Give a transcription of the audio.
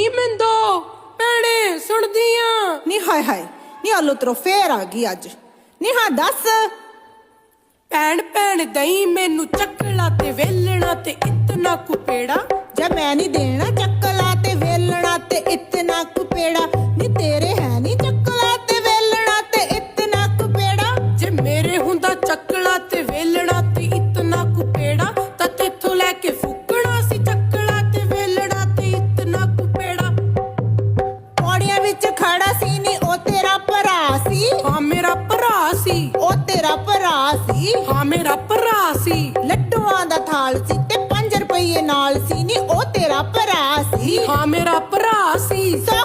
ਨੀ ਮਿੰਦੋ? ਭੈਣੇ ਸੁਣਦੀਆਂ ਨੀ ਹਾਏ ਹਾਏ। ਨੀ ਆਲੂ ਤਰੋ ਫੇਰ ਆ ਗਈ ਅੱਜ। ਨੀ ਹਾਂ ਦੱਸ। ਭੈਣ ਭੈਣ ਦਈ ਮੈਨੂੰ ਚੱਕਲਾ ਤੇ ਵੇਲਣਾ ਤੇ ਇਤਨਾ ਕੁਪੇੜਾ ਜੇ ਮੈਂ ਨਹੀਂ ਦੇਣਾ ਵਿੱਚ ਖੜਾ ਸੀ ਨੀ ਉਹ ਤੇਰਾ ਭਰਾ ਸੀ। ਹਾਂ ਮੇਰਾ ਭਰਾ ਸੀ। ਉਹ ਤੇਰਾ ਭਰਾ ਸੀ। ਹਾਂ ਮੇਰਾ ਭਰਾ ਸੀ। ਲੱਡੂਆਂ ਦਾ ਥਾਲ ਸੀ ਤੇ 5 ਰੁਪਏ ਨਾਲ ਸੀ ਨੀ ਉਹ ਤੇਰਾ ਭਰਾ ਸੀ। ਹਾਂ ਮੇਰਾ ਭਰਾ ਸੀ। ਸੋ